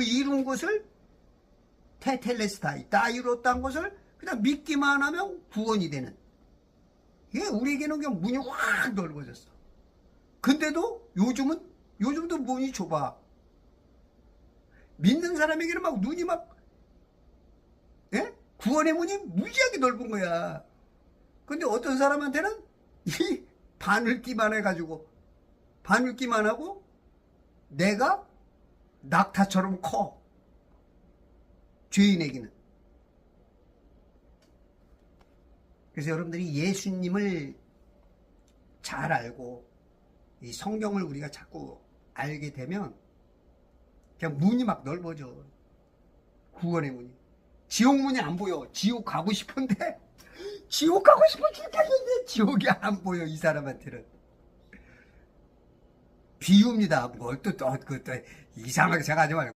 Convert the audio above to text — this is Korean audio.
그 이룬 것을 테텔레스타이 다 이뤘다는 것을 그냥 믿기만 하면 구원이 되는. 이게 우리에게는 그냥 문이 확 넓어졌어. 근데도 요즘은 요즘도 문이 좁아. 믿는 사람에게는 막 눈이 막 예? 구원의 문이 무지하게 넓은 거야. 근데 어떤 사람한테는 이 바늘기만 해가지고 바늘기만 하고 내가 낙타처럼 커. 죄인에게는. 그래서 여러분들이 예수님을 잘 알고 이 성경을 우리가 자꾸 알게 되면 그냥 문이 막 넓어져. 구원의 문이. 지옥 문이 안 보여. 지옥 가고 싶은데. 지옥 가고 싶어 죽겠는데. 지옥이 안 보여 이 사람한테는 비유입니다. 뭘또 또 그 또 이상하게 생각하지 말고